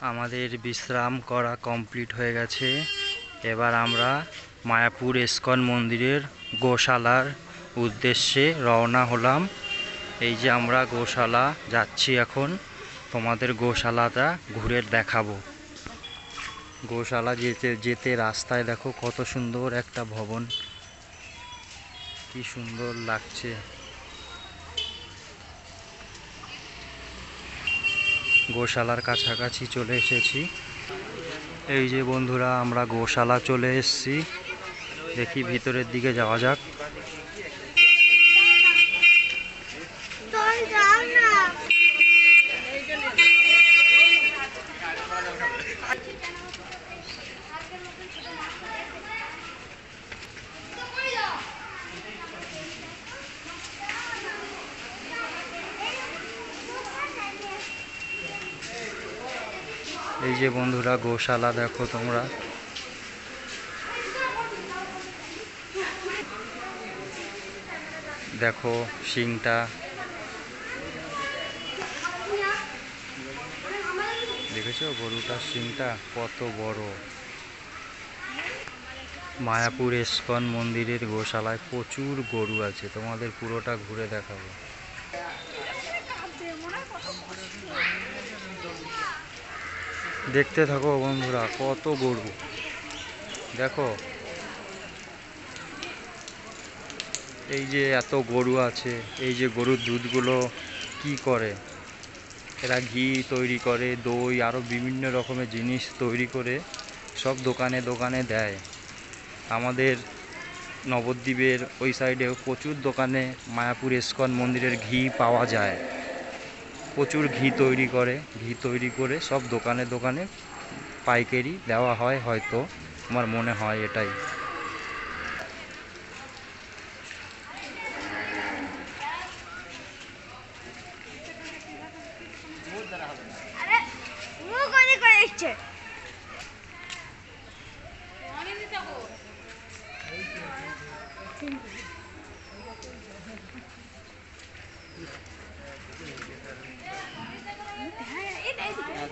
আমাদের বিশ্রাম করা কমপ্লিট হয়ে গেছে। এবার আমরা মায়াপুর ইস্কন মন্দিরের গোশালার উদ্দেশ্যে রওনা হলাম। এই যে আমরা গোশালা যাচ্ছি এখন, তোমাদের গোশালাটা ঘুরে দেখাবো। গোশালা যেতে যেতে রাস্তায় দেখো কত সুন্দর একটা ভবন। কি সুন্দর লাগছে। গোশালার কাছাকাছি চলে এসেছি। এই যে বন্ধুরা, আমরা গোশালা চলে এসেছি। দেখি ভিতরের দিকে যাওয়া যাক। এই যে বন্ধুরা, গোশালা দেখো তোমরা। দেখো শিংটা। দেখেছ গরুটার শিংটা? কত বড়। মায়াপুর ইস্কন মন্দিরের গোশালায় প্রচুর গরু আছে। তোমাদের পুরোটা ঘুরে দেখাবো। দেখতে থাকো বন্ধুরা, কত গরু। দেখো, এই যে এত গরু আছে, এই যে গরুর দুধগুলো কি করে? এরা ঘি তৈরি করে, দই আরও বিভিন্ন রকমের জিনিস তৈরি করে সব দোকানে দোকানে দেয়। আমাদের নবদ্বীপের ওই সাইডেও প্রচুর দোকানে মায়াপুর ইস্কন মন্দিরের ঘি পাওয়া যায়। প্রচুর ঘি তৈরি করে ঘি তৈরি করে সব দোকানে দোকানে পাইকারি দেওয়া হয় হয়তো আমার মনে হয় এটাই।